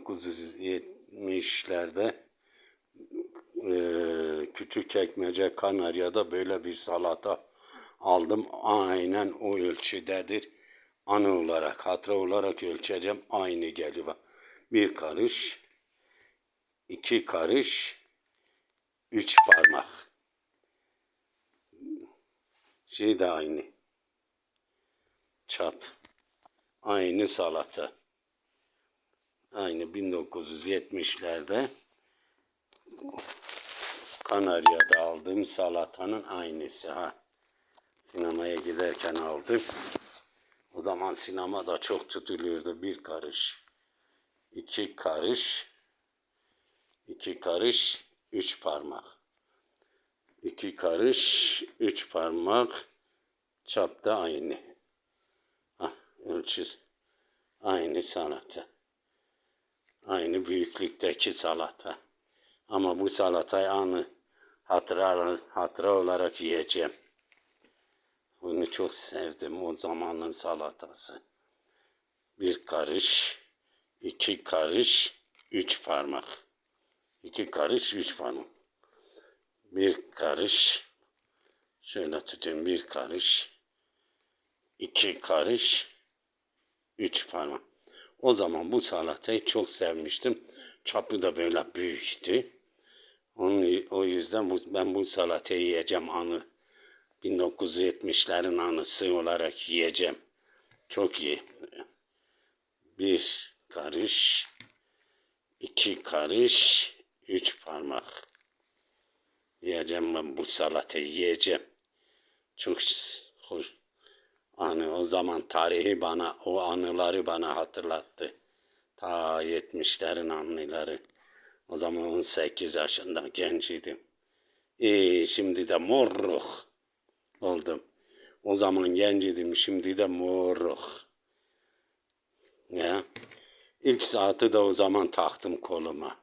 1970'lerde eee küçük çekmece Kanarya'da böyle bir salata aldım. Aynen o ölçüdedir. Anı olarak, hatıra olarak ölçeceğim. Aynı geliyor. Bir karış, iki karış, üç parmak. Şey de aynı. Çap. Aynı salata. Aynı 1970'lerde Kanarya'da aldığım salatanın aynısı ha. Sinemaya giderken aldım. O zaman sinemada çok tutuluyordu. Bir karış, iki karış, iki karış, üç parmak. İki karış, üç parmak. Çap da aynı. Ah, ölçü aynı salata. Aynı büyüklükteki salata. Ama bu salatayı anı hatıra, hatıra olarak yiyeceğim. Bunu çok sevdim o zamanın salatası. Bir karış, iki karış, üç parmak. İki karış, üç parmak. Bir karış, şöyle tutayım bir karış, iki karış, üç parmak. O zaman bu salatayı çok sevmiştim. Çapı da böyle büyüktü. Onun, o yüzden bu, ben bu salatayı yiyeceğim anı. 1970'lerin anısı olarak yiyeceğim. Çok iyi. Bir karış, iki karış, üç parmak. Yiyeceğim ben bu salatayı yiyeceğim. Çok hoş. Anı o zaman tarihi bana, o anıları bana hatırlattı. Ta 70'lerin anıları. O zaman 18 yaşında genciydim. İyi şimdi de morruk oldum. O zaman genciydim şimdi de morruk. Ya. İlk saati de o zaman taktım koluma.